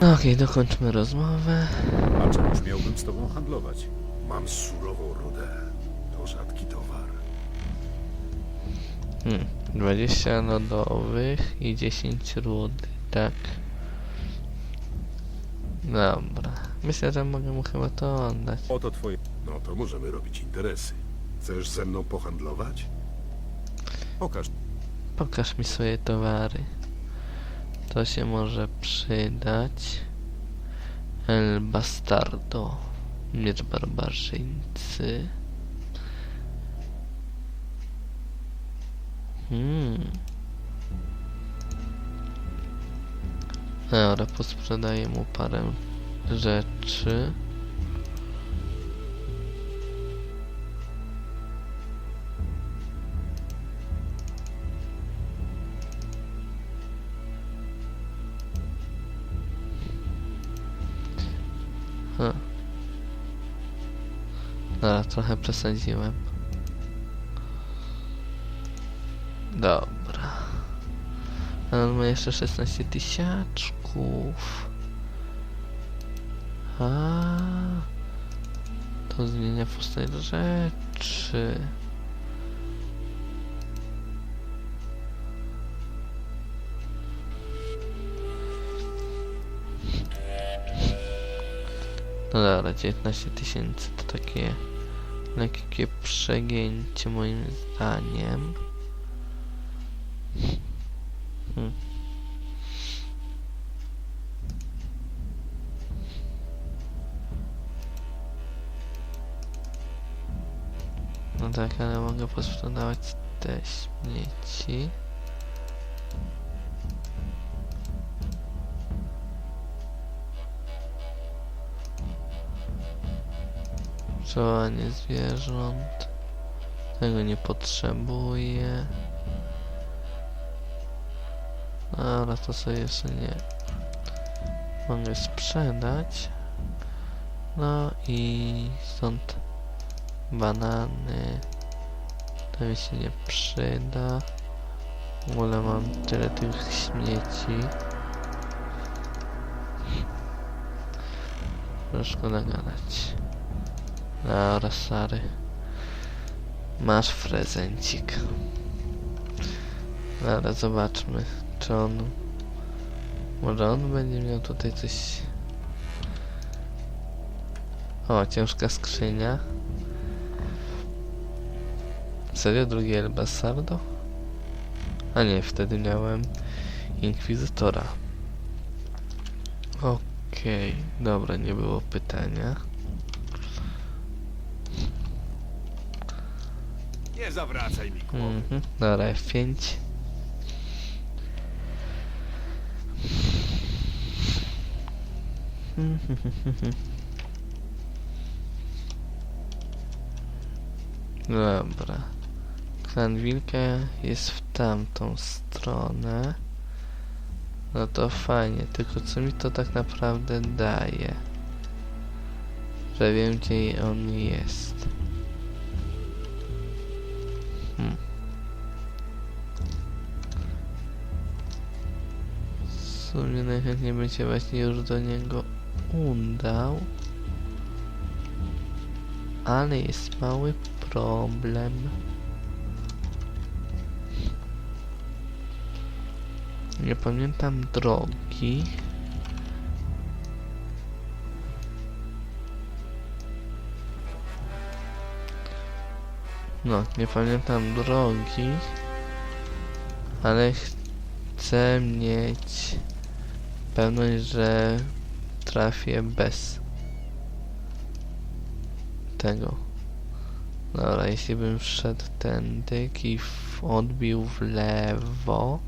Okej, dokończmy rozmowę. A czemuż miałbym z tobą handlować? Mam surową rudę. To rzadki towar. Hmm, 20 lodowych i 10 rudy, tak. Dobra. Myślę, że mogę mu chyba to oddać. Oto twoje... No to możemy robić interesy. Chcesz ze mną pohandlować? Pokaż. Pokaż mi swoje towary. To się może przydać. El Bastardo. Miecz barbarzyńcy. Hmm. Dobra, posprzedaję mu parę rzeczy. Ha. Dobra, trochę przesadziłem. Dobra. Ale on ma jeszcze 16 tysiaczków. A, to zmienia postać rzeczy. No dobra, 19 tysięcy to takie lekkie przegięcie moim zdaniem. Hmm. No tak, ale mogę posprzedawać te śmieci. Przełanie zwierząt. Tego nie potrzebuję. Ale to sobie jeszcze nie mogę sprzedać. No i stąd banany. To mi się nie przyda. W ogóle mam tyle tych śmieci. Że szkoda gadać. Dobra, stary. Masz prezencik. Dobra, zobaczmy, czy on... Może on będzie miał tutaj coś... O, ciężka skrzynia. Serio? Drugi El Basardo? A nie, wtedy miałem Inkwizytora. Okej, dobra, nie było pytania. Nie zawracaj mi głowy. Mhm, dobra, F5. Dobra. Klan Wilka jest w tamtą stronę. No to fajnie, tylko co mi to tak naprawdę daje? Że wiem gdzie on jest. Sumie najchętniej bym się właśnie już do niego udał. Ale jest mały problem. Nie pamiętam drogi. No, nie pamiętam drogi, ale chcę mieć pewność, że trafię bez tego. Dobra, jeśli bym wszedł tędy i odbił w lewo,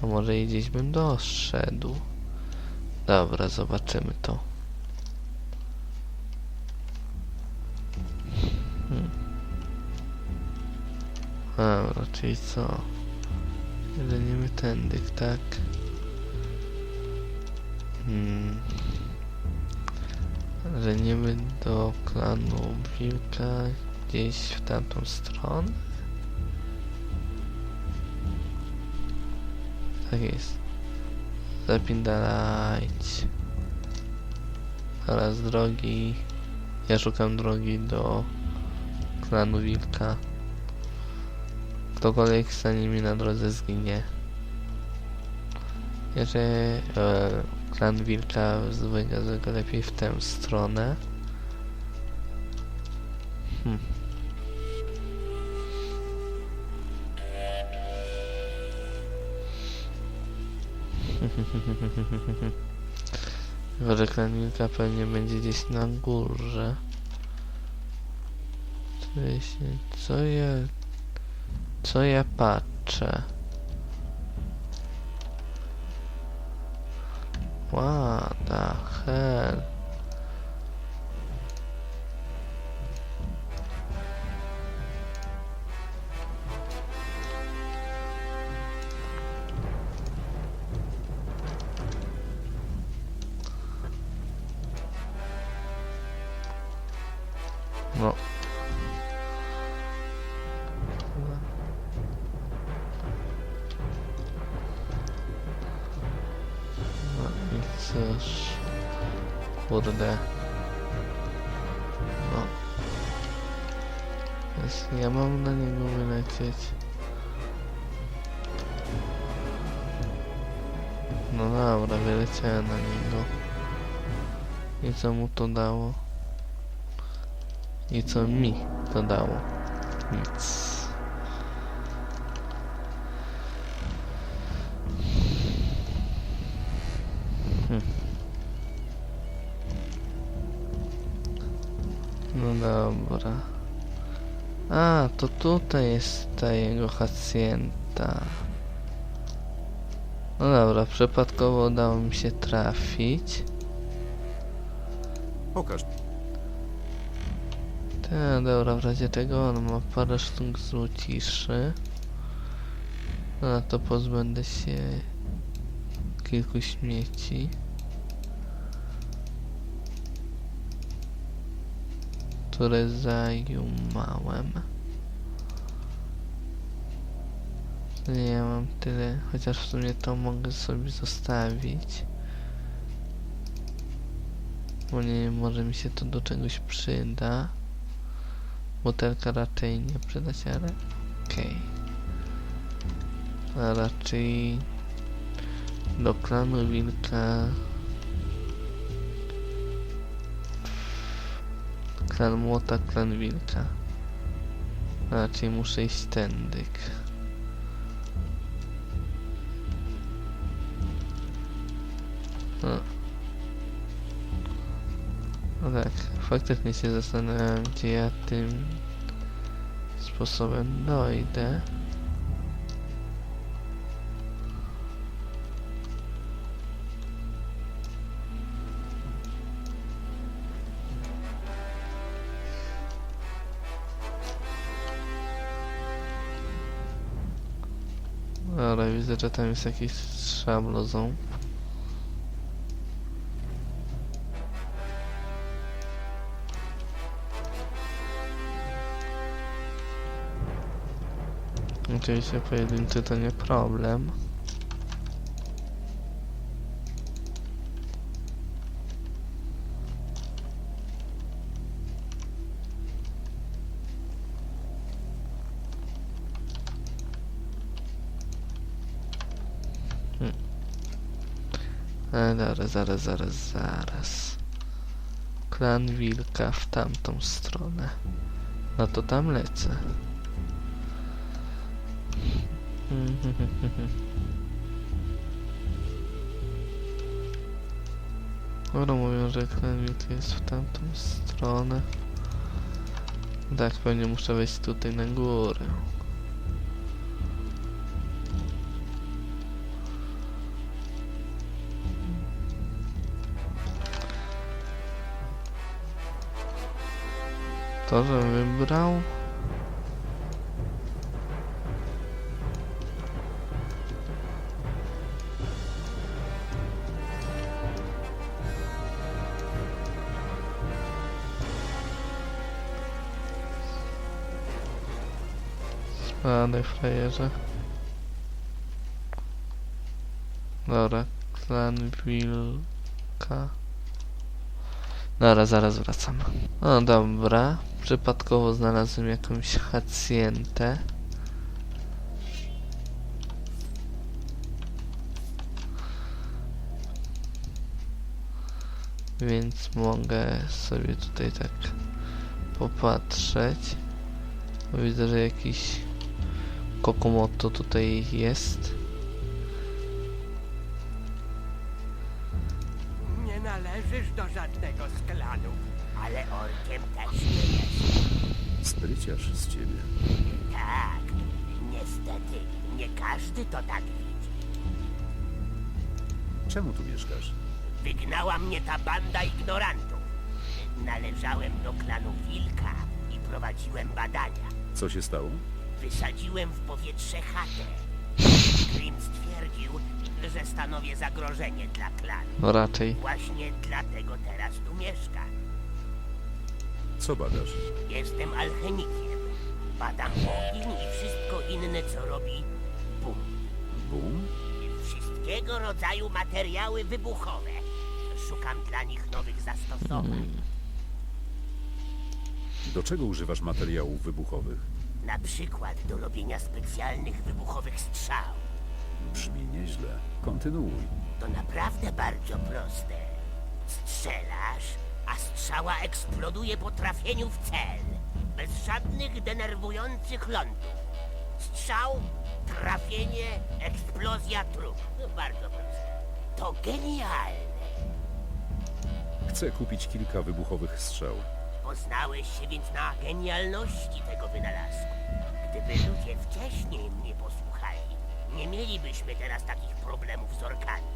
to może i gdzieś bym doszedł. Dobra, zobaczymy to. Hmm. Dobra, czyli co? Jedziemy tędy, tak? Hmm. Żeniemy do klanu Wilka gdzieś w tamtą stronę? Tak jest. Zapindalać. Teraz drogi. Ja szukam drogi do klanu wilka. Ktokolwiek stanie mi na drodze zginie. Jeżeli klan wilka wygląda tego lepiej w tę stronę. Hmm. Chyba, że klan wilka pewnie będzie gdzieś na górze. Co ja... Co ja patrzę? What the hell? Cóż. Kurde. No. Jest, ja mam na niego wylecieć. No dobra, wyleciałem na niego. I co mu to dało? I co mi to dało? Nic. Dobra. A, to tutaj jest ta jego hacjenta. No dobra, przypadkowo udało mi się trafić. Pokaż. Tak, dobra, w razie tego on ma parę sztuk złociszy. No na to pozbędę się kilku śmieci. Które zajumałem. Nie mam tyle, chociaż w sumie to mogę sobie zostawić. Bo nie wiem, może mi się to do czegoś przyda. Butelka raczej nie przyda się, ale okej. A raczej do klanu wilka klan młota, klan wilka. Raczej muszę iść tędyk. No. No tak, faktycznie się zastanawiam, gdzie ja tym sposobem dojdę. Widzę, że tam jest jakiś szablozą. Oczywiście pojedynczy to nie problem. Ale zaraz, zaraz, zaraz, zaraz. Klan wilka w tamtą stronę. No to tam lecę. Dobra, mówią, że klan wilka jest w tamtą stronę. Tak, pewnie muszę wejść tutaj na górę. To, że wybrał. Spadaj, frajerze. Dobra, Klan wilka. Dobra, zaraz wracam. No dobra. Przypadkowo znalazłem jakąś hacjentę. Więc mogę sobie tutaj tak popatrzeć. Widzę, że jakiś Kokomoto tutaj jest. Nie należysz do żadnego z klanów, ale orkiem też nie jest. Spryciarz z ciebie. Tak, niestety, nie każdy to tak widzi. Czemu tu mieszkasz? Wygnała mnie ta banda ignorantów. Należałem do klanu Wilka i prowadziłem badania. Co się stało? Wysadziłem w powietrze chatę. Grim stwierdził, że stanowię zagrożenie dla klanu. No raczej. Właśnie dlatego teraz tu mieszkam. Co badasz? Jestem alchemikiem. Badam ogień i wszystko inne, co robi bum. Bum? Wszystkiego rodzaju materiały wybuchowe. Szukam dla nich nowych zastosowań. Do czego używasz materiałów wybuchowych? Na przykład do robienia specjalnych wybuchowych strzał. Brzmi nieźle. Kontynuuj. To naprawdę bardzo proste. Strzelasz, a strzała eksploduje po trafieniu w cel. Bez żadnych denerwujących lądów. Strzał, trafienie, eksplozja trup. No, Bardzo proste. To genialne. Chcę kupić kilka wybuchowych strzał. Poznałeś się więc na genialności tego wynalazku. Gdyby ludzie wcześniej mnie posłuchali, nie mielibyśmy teraz takich problemów z orkami.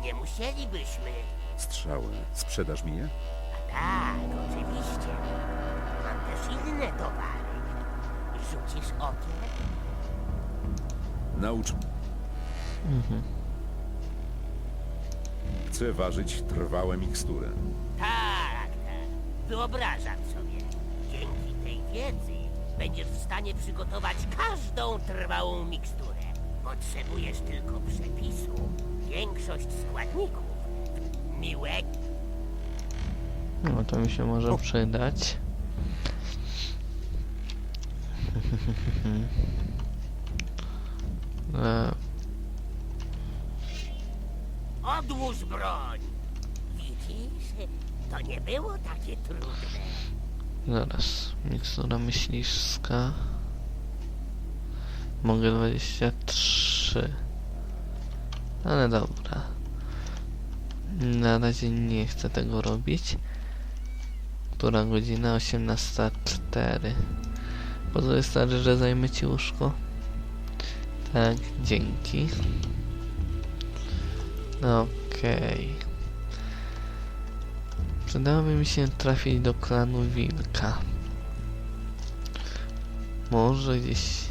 Nie musielibyśmy... Strzały. Sprzedasz mi je? A tak, oczywiście. Mam też inne towary. Rzucisz okiem? Naucz. Chcę ważyć trwałe mikstury. Tak, tak. Wyobrażam sobie. Dzięki tej wiedzy będziesz w stanie przygotować każdą trwałą miksturę. Potrzebujesz tylko przepisu, większość składników. Miłek, No to mi się może przydać. E, odłóż broń. Widzisz, to nie było takie trudne. zaraz. Mikstura myśliwska. Mogę 23. Ale dobra. Na razie nie chcę tego robić. Która godzina? 18.04. Pozwól stary, że zajmę ci łóżko. Tak, dzięki. Okej. Przydałoby mi się trafić do klanu Wilka. Może gdzieś...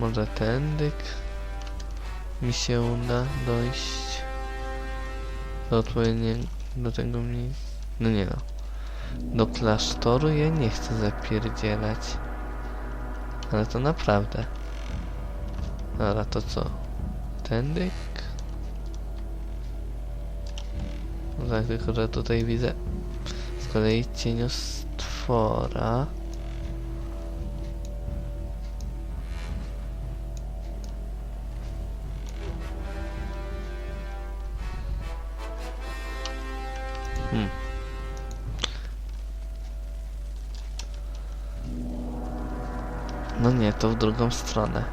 Może tędy mi się uda dojść do odpowiedniego, do tego miejsca. No nie no. Do klasztoru ja nie chcę zapierdzielać. Ale to naprawdę. Dobra, to co? Tędyk? No tak, tylko że tutaj widzę z kolei cieniostwora. Hmm. No nie, to w drugą stronę.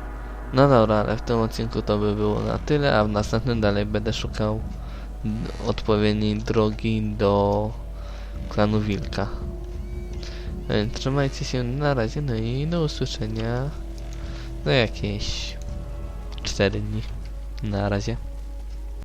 No dobra, ale w tym odcinku to by było na tyle, a w następnym dalej będę szukał odpowiedniej drogi do klanu Wilka. Trzymajcie się na razie, no i do usłyszenia za jakieś 4 dni. Na razie.